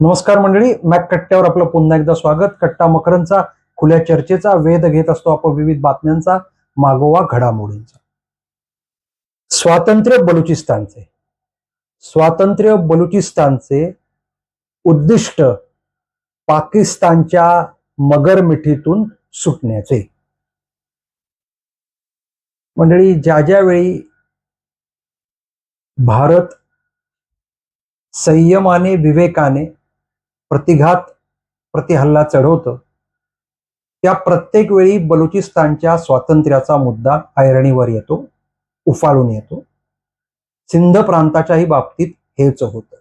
नमस्कार मंडळी मॅक कट्ट्यावर आपलं पुन्हा एकदा स्वागत. कट्टा मकरंचा खुल्या चर्चेचा वेध घेत असतो आपण विविध बातम्यांचा मागोवा घडामोडींचा. स्वातंत्र्य बलुचिस्तानचे. स्वातंत्र्य बलुचिस्तानचे उद्दिष्ट पाकिस्तानच्या मगरमिठीतून सुटण्याचे. मंडळी ज्या ज्यावेळी भारत संयमाने विवेकाने प्रतिघात प्रतिहल्ला चढवतं. त्या प्रत्येक वेळी बलुचिस्तानच्या स्वातंत्र्याचा मुद्दा ऐरणीवर येतो उफाळून येतो. सिंध प्रांताच्याही बाबतीत हेच होतं.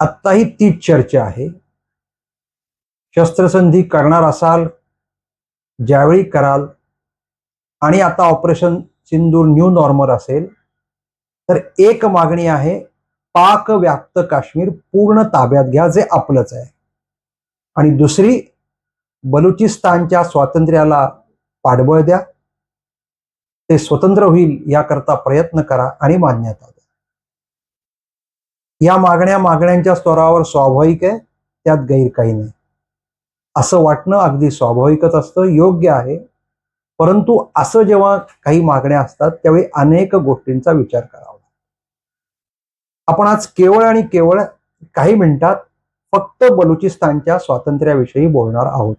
आत्ताही तीच चर्चा आहे. शस्त्रसंधी करणार असाल ज्यावेळी कराल आणि आता ऑपरेशन सिंदूर न्यू नॉर्मल असेल तर एक मागणी आहे पाक व्याप्त काश्मीर पूर्ण ताब्यात घ्या जे आपलंच आहे. आणि दुसरी बलुचिस्तानच्या स्वातंत्र्याला पाठबळ द्या. ते स्वतंत्र होईल याकरता प्रयत्न करा आणि मान्यता द्या. या मागण्या मागण्यांच्या स्तरावर स्वाभाविक आहे त्यात गैर काही नाही. असं वाटणं अगदी स्वाभाविकच असतं योग्य आहे. परंतु असं जेव्हा काही मागण्या असतात त्यावेळी अनेक गोष्टींचा विचार करावा. आपण आज केवळ आणि केवळ काही मिनिटात फक्त बलुचिस्तानच्या स्वातंत्र्याविषयी बोलणार आहोत.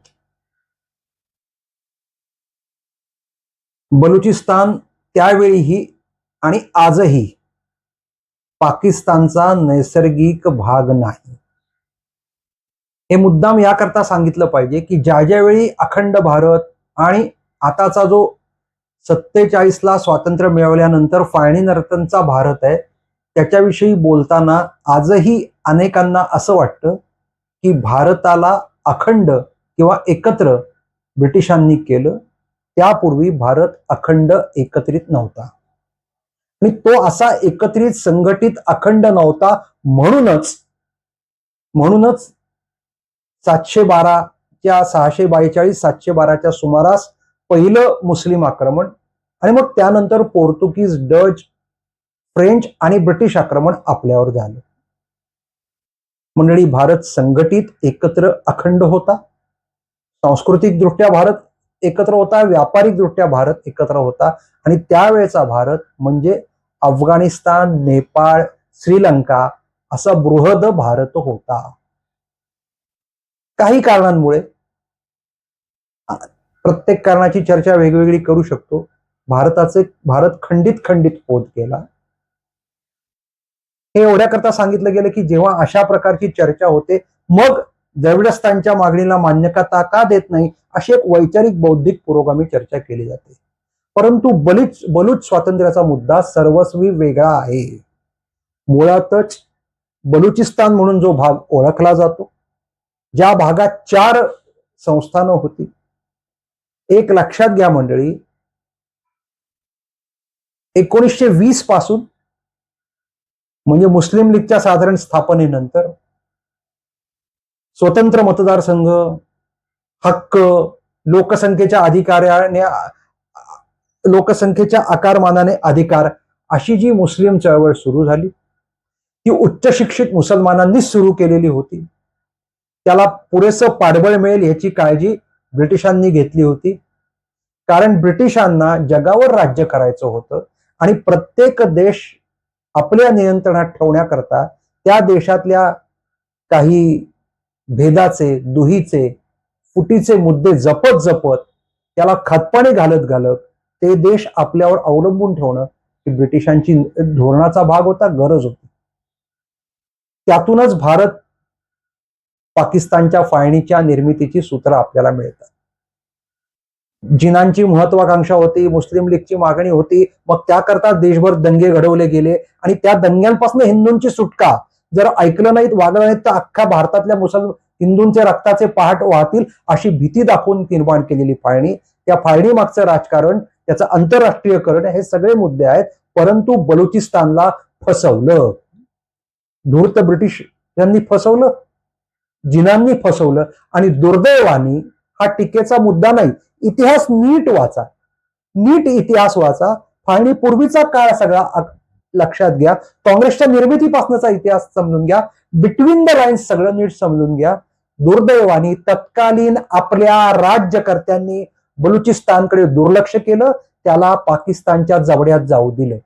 बलुचिस्तान त्यावेळीही आणि आजही पाकिस्तानचा नैसर्गिक भाग नाही. हे मुद्दाम याकरता सांगितलं पाहिजे की ज्या ज्यावेळी अखंड भारत आणि आताचा जो सत्तेचाळीसला स्वातंत्र्य मिळवल्यानंतर फाळणी नर्तनचा भारत आहे त्याच्याविषयी बोलताना आजही अनेकांना असं वाटतं की भारताला अखंड किंवा एकत्र ब्रिटिशांनी केलं. त्यापूर्वी भारत अखंड एकत्रित नव्हता. आणि तो असा एकत्रित संघटित अखंड नव्हता म्हणूनच म्हणूनच सातशे बाराच्या सहाशे बारेचाळीस सातशे बाराच्या सुमारास पहिलं मुस्लिम आक्रमण आणि मग त्यानंतर पोर्तुगीज डच फ्रेंच आणि ब्रिटिश आक्रमण आपल्यावर झालं. मंडळी भारत संघटित एकत्र अखंड होता. सांस्कृतिक दृष्ट्या भारत एकत्र होता व्यापारिक दृष्ट्या भारत एकत्र होता. आणि त्यावेळेचा भारत म्हणजे अफगाणिस्तान नेपाळ श्रीलंका असा बृहद भारत होता. काही कारणांमुळे प्रत्येक कारणाची चर्चा वेगवेगळी करू शकतो. भारताचे भारत खंडित खंडित होत गेला. हे एवढ्याकरता सांगितलं गेलं की जेव्हा अशा प्रकारची चर्चा होते मग द्रविडस्थांच्या मागणीला मान्यता का देत नाही अशी एक वैचारिक बौद्धिक पुरोगामी चर्चा केली जाते. परंतु बलुच बलूच स्वातंत्र्याचा मुद्दा सर्वस्वी वेगळा आहे. मुळातच बलुचिस्तान म्हणून जो भाग ओळखला जातो ज्या भागात चार संस्थानं होती एक लक्षात घ्या मंडळी एकोणीसशे वीसपासून म्हणजे मुस्लिम लीगच्या साधारण स्थापनेनंतर स्वतंत्र मतदारसंघ हक्क लोकसंख्येच्या अधिकाराने लोकसंख्येच्या आकारमानाने अधिकार अशी जी मुस्लिम चळवळ सुरू झाली ती उच्च शिक्षित मुसलमानांनीच सुरू केलेली होती. त्याला पुरेसं पाठबळ मिळेल याची काळजी ब्रिटिशांनी घेतली होती. कारण ब्रिटिशांना जगावर राज्य करायचं होतं आणि प्रत्येक देश आपल्या नियंत्रणात ठेवण्याकरता त्या देशातल्या काही भेदाचे दुहीचे फुटीचे मुद्दे जपत जपत त्याला खतपाणी घालत घालत ते देश आपल्यावर अवलंबून ठेवणं ही ब्रिटिशांची धोरणाचा भाग होता गरज होती. त्यातूनच भारत पाकिस्तानच्या फाळणीच्या निर्मितीची सूत्र आपल्याला मिळतात. जिनांची महत्वाकांक्षा होती मुस्लिम लीगची मागणी होती. मग त्याकरता देशभर दंगे घडवले गेले. आणि त्या दंग्यांपासून हिंदूंची सुटका. जर ऐकलं नाहीत वागलं नाहीत तर अख्ख्या भारतातल्या मुसल हिंदूंचे रक्ताचे पहाट वाहतील अशी भीती दाखवून निर्माण केलेली फाळणी. त्या फाळणी मागचं राजकारण त्याचं आंतरराष्ट्रीयकरण हे सगळे मुद्दे आहेत. परंतु बलुचिस्तानला फसवलं. धूर्त ब्रिटिश यांनी फसवलं. जिनांनी फसवलं. आणि दुर्दैवानी हा टीकेचा मुद्दा नाही. इतिहास नीट वाचा. नीट इतिहास वाचा. फाळणी पूर्वीचा काळ सगळा लक्षात घ्या. काँग्रेसच्या निर्मितीपासूनचा इतिहास समजून घ्या. बिटवीन द लाईन्स सगळं नीट समजून घ्या. दुर्दैवानी तत्कालीन आपल्या राज्यकर्त्यांनी बलुचिस्तानकडे दुर्लक्ष केलं. त्याला पाकिस्तानच्या जवड्यात जाऊ दिलं.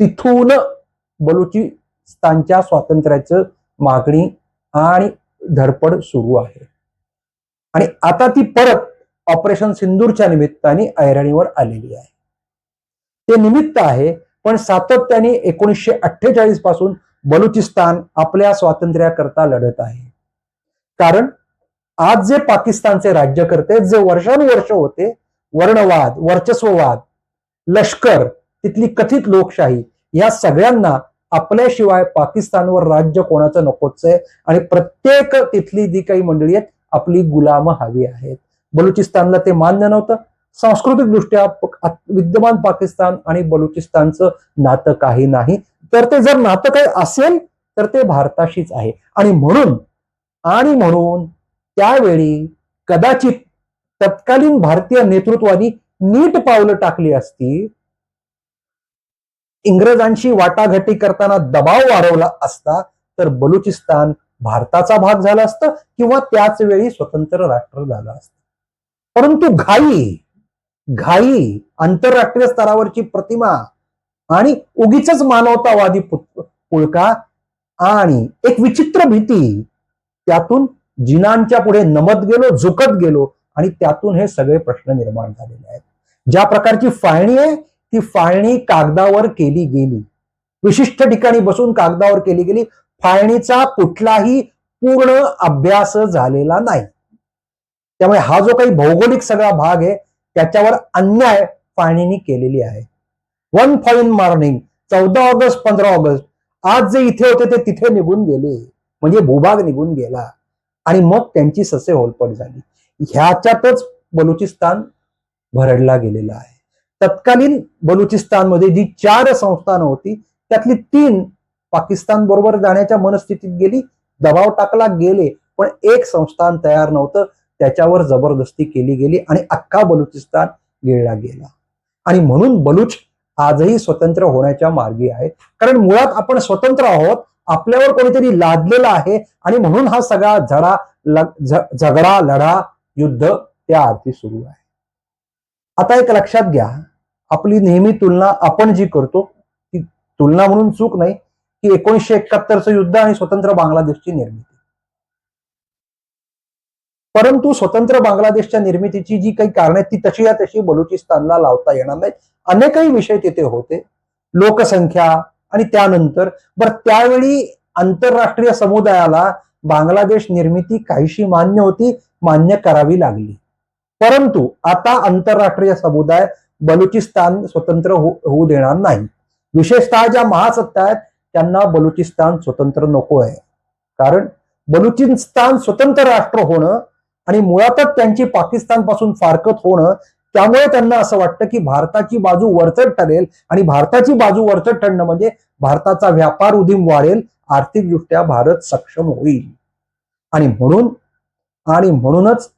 तिथून बलुचिस्तानच्या स्वातंत्र्याचं मागणी आणि धडपड सुरू आहे. आणि आता ती परत ऑपरेशन सिंदूरच्या निमित्ताने ऐरणीवर आलेली आहे. ते निमित्त आहे पण सातत्याने एकोणीसशे अठ्ठेचाळीसपासून बलुचिस्तान आपल्या स्वातंत्र्याकरता लढत आहे. कारण आज जे पाकिस्तानचे राज्यकर्ते जे वर्षानुवर्ष होते वर्णवाद वर्चस्ववाद लष्कर तिथली कथित लोकशाही या सगळ्यांना आपल्याशिवाय पाकिस्तानवर राज्य कोणाचं नकोच आहे. आणि प्रत्येक तिथली जी काही मंडळी आहेत आपली गुलाम हवी आहेत. बलुचिस्तानला ते मान्य नव्हतं. सांस्कृतिक दृष्ट्या विद्यमान पाकिस्तान आणि बलुचिस्तानचं नातं काही नाही. तर ते जर नातं काही असेल तर ते भारताशीच आहे. आणि म्हणून आणि म्हणून त्यावेळी कदाचित तत्कालीन भारतीय नेतृत्वानी नीट पावलं टाकली असती इंग्रजांशी वाटाघाटी करताना दबाव वाढवला असता तर बलुचिस्तान भारताचा भाग झाला असतं किंवा त्याच वेळी स्वतंत्र राष्ट्र झालं असतं. परंतु घाई घाई आंतरराष्ट्रीय स्तरावरची प्रतिमा आणि उगीच मानवतावादी पुळका आणि एक विचित्र भीती त्यातून जिनांच्या पुढे नमत गेलो झुकत गेलो आणि त्यातून हे सगळे प्रश्न निर्माण झालेले आहेत. ज्या प्रकारची फाळणी आहे ती फाळणी कागदावर केली गेली. विशिष्ट ठिकाणी बसून कागदावर केली गेली. फाळणीचा कुठलाही पूर्ण अभ्यास झालेला नाही. त्यामुळे हा जो काही भौगोलिक सगळा भाग आहे त्याच्यावर अन्याय फाळणीने केलेली आहे. वन फाईन मॉर्निंग चौदा ऑगस्ट पंधरा ऑगस्ट आज जे इथे होते ते तिथे निघून गेले. म्हणजे भूभाग निघून गेला. आणि मग त्यांची ससे होलपट झाली. ह्याच्यातच बलुचिस्तान भरडला गेलेला आहे. तत्कालीन बलुचिस्तानमध्ये जी चार संस्थानं होती त्यातली तीन पाकिस्तान बरोबर जाण्याच्या मनस्थितीत गेली दबाव टाकला गेले. पण एक संस्थान तयार नव्हतं त्याच्यावर जबरदस्ती केली गेली आणि अख्खा बलुचिस्तान गिळला गेला. आणि म्हणून बलुच आजही स्वतंत्र होण्याच्या मार्गी आहे. कारण मुळात आपण स्वतंत्र आहोत आपल्यावर कोणीतरी लादलेला आहे आणि म्हणून हा सगळा झडा झगडा लढा युद्ध त्या अर्थी सुरू आहे. आता एक लक्षात घ्या आपली नेहमी तुलना आपण जी करतो ती तुलना म्हणून चूक नाही की एकोणीसशे एकाहत्तरचं युद्ध आणि स्वतंत्र बांगलादेशची निर्मिती. परंतु स्वतंत्र बांगलादेशच्या निर्मितीची जी काही कारण आहेत ती तशी या तशी बलुचिस्तानला लावता येणार नाहीत. अनेकही विषय तिथे होते. लोकसंख्या आणि त्यानंतर बर त्यावेळी आंतरराष्ट्रीय समुदायाला बांगलादेश निर्मिती काहीशी मान्य होती मान्य करावी लागली. परंतु आता आंतरराष्ट्रीय समुदाय बलुचिस्तान स्वतंत्र हो-, होऊ देणार नाही. विशेषतः ज्या महासत्ता आहेत त्यांना बलुचिस्तान स्वतंत्र नको आहे कारण बलुचिस्तान स्वतंत्र राष्ट्र होणं आणि मुळातच त्यांची पाकिस्तानपासून फारकत होणं त्यामुळे त्यांना असं वाटतं की भारताची बाजू वरचढ ठरेल आणि भारताची बाजू वरचढ ठरणं म्हणजे भारताचा व्यापार उदीम वाढेल आर्थिकदृष्ट्या भारत सक्षम होईल. आणि म्हणून आणि म्हणूनच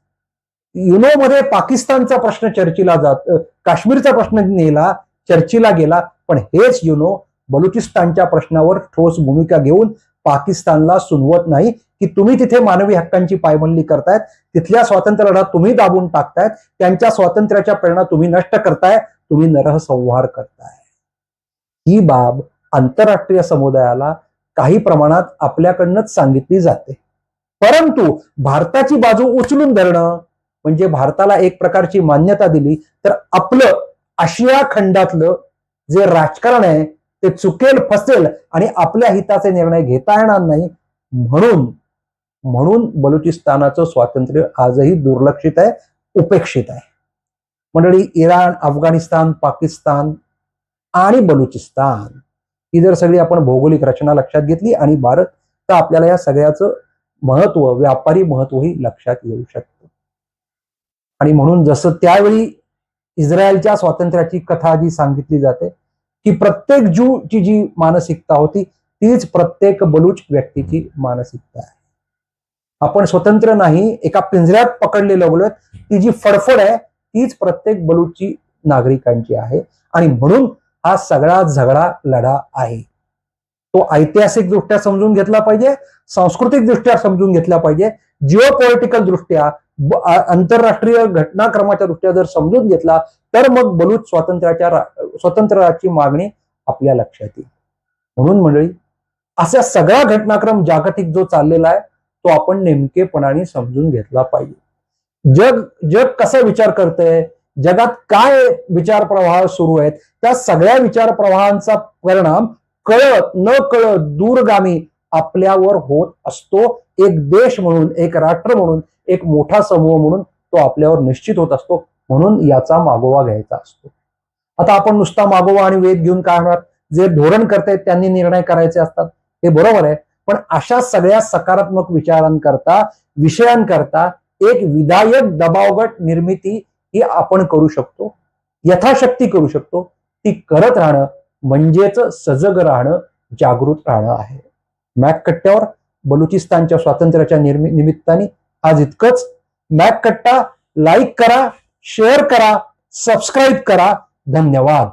युनोमध्ये पाकिस्तानचा प्रश्न चर्चेला जात काश्मीरचा प्रश्न नेला चर्चेला गेला पण हेच युनो बलुचिस्तानच्या प्रश्नावर ठोस भूमिका घेऊन पाकिस्तानला सुनवत नाही की तुम्ही तिथे मानवी हक्कांची पायमल्ली करतायत तिथल्या स्वातंत्र्य लढा तुम्ही दाबून टाकतायत त्यांच्या स्वातंत्र्याच्या प्रेरणा तुम्ही नष्ट करताय तुम्ही नरहसंहार करताय. ही बाब आंतरराष्ट्रीय समुदायाला काही प्रमाणात आपल्याकडनंच सांगितली जाते. परंतु भारताची बाजू उचलून धरणं म्हणजे भारताला एक प्रकारची मान्यता दिली तर आपलं आशिया खंडातलं जे राजकारण आहे ते चुकेल फसेल आणि आपल्या हिताचे निर्णय घेता येणार नाही म्हणून म्हणून बलुचिस्तानाचं स्वातंत्र्य आजही दुर्लक्षित आहे उपेक्षित आहे. मंडळी इराण अफगाणिस्तान पाकिस्तान आणि बलुचिस्तान ही जर सगळी आपण भौगोलिक रचना लक्षात घेतली आणि भारत तर आपल्याला या सगळ्याचं महत्त्व व्यापारी महत्वही लक्षात येऊ शकतं. आणि म्हणून जसं त्यावेळी इस्रायलच्या स्वातंत्र्याची कथा जी सांगितली जाते की प्रत्येक जूची जी मानसिकता होती तीच प्रत्येक बलूच व्यक्तीची मानसिकता आहे. आपण स्वतंत्र नाही एका पिंजऱ्यात पकडले लागलोय ती जी फडफड आहे तीच प्रत्येक बलूची नागरिकांची आहे. आणि म्हणून हा सगळा झगडा लढा आहे. तो ऐतिहासिक दृष्ट्या समजून घेतला पाहिजे सांस्कृतिक दृष्ट्या समजून घेतला पाहिजे जिओ पॉलिटिकल दृष्ट्या आंतरराष्ट्रीय घटनाक्रमाच्या दृष्ट्या जर समजून घेतला तर मग बलूच स्वातंत्र्याच्या स्वातंत्र्याची मागणी आपल्या लक्षात येईल. म्हणून मंडळी असा सगळा घटनाक्रम जागतिक जो चाललेला आहे तो आपण नेमकेपणाने समजून घेतला पाहिजे. जग जग कसा विचार करतंय जगात काय विचार प्रवाह सुरू आहेत त्या सगळ्या विचार प्रवाहांचा परिणाम कळत न कळत दूरगामी आपल्यावर होत असतो. एक देश म्हणून एक राष्ट्र म्हणून एक मोठा समूह म्हणून तो आपल्यावर निश्चित होत असतो. म्हणून याचा मागोवा घ्यायचा असतो. आता आपण नुसता मागोवा आणि वेध घेऊन काय होणार? जे धोरण करतायत त्यांनी निर्णय करायचे असतात. हे बरोबर आहे. पण अशा सगळ्या सकारात्मक विचारांकरता विषयांकरता एक विधायक दबावगट निर्मिती ही आपण करू शकतो. यथाशक्ती करू शकतो. ती करत राहणं म्हणजेच सजग राहणं जागृत राहणं आहे. मॅक कट्ट्यावर बलुचिस्तानच्या स्वातंत्र्याच्या निर्मि निमित्ताने. आज इतकंच. मॅक कट्टा लाईक करा शेअर करा सबस्क्राईब करा. धन्यवाद.